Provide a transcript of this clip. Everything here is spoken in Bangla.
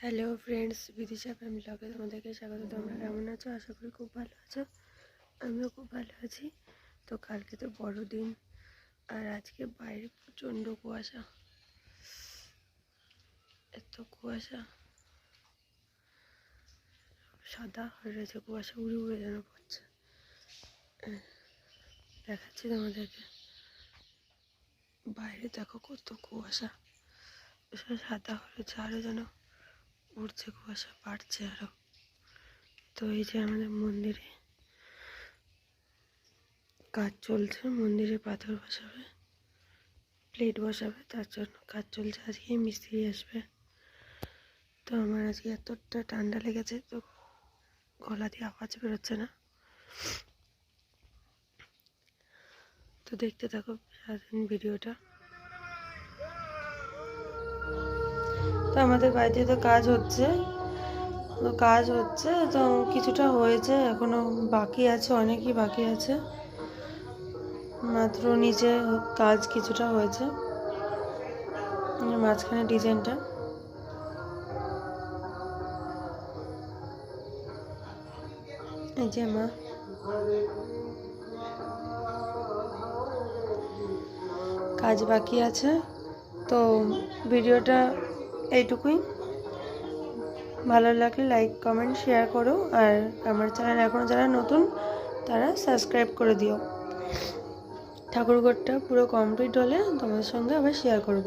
হ্যালো ফ্রেন্ডস, বিদিশা ফ্যামিলি ব্লগে তোমাদেরকে স্বাগত। তোমরা কেমন আছো? আশা করি খুব ভালো আছো। আমিও খুব ভালো আছি। তো কালকে তো বড়দিন, আর আজকে বাইরে প্রচণ্ড কুয়াশা। এত কুয়াশা। সাদা হয়ে রয়েছে কুয়াশা, উড়ে উড়ে যেন পড়ছে। দেখাচ্ছি তোমাদেরকে। বাইরে দেখো কত কুয়াশা। সাদা হয়েছে আরও যেন উঠছে কুয়াশা বাড়ছে আরও। তো এই যে আমাদের মন্দিরে কাজ চলছে, মন্দিরে পাথর বসাবে, প্লেট বসাবে, তার জন্য কাজ চলছে। আজকে মিস্ত্রি আসবে। তো আমার আজকে এতটা ঠান্ডা লেগেছে, তো গলা দিয়ে আওয়াজ বেরোচ্ছে না। তো দেখতে থাকো, সারাদিন ভিডিওটা। তো আমাদের বাড়িতে তো কাজ হচ্ছে। তো কাজ হচ্ছে, তো কিছুটা হয়েছে, এখনও বাকি আছে, অনেকই বাকি আছে। মাত্র নিচে কাজ কিছুটা হয়েছে। মাঝখানে ডিজাইনটা। এই যে মা। কাজ বাকি আছে। তো ভিডিওটা এইটুকুই। ভালো লাগলে লাইক কমেন্ট শেয়ার করো। আর আমার চ্যানেল এখনও যারা নতুন, তারা সাবস্ক্রাইব করে দিও। ঠাকুরঘরটা পুরো কমপ্লিট হলে তোমাদের সঙ্গে আবার শেয়ার করব।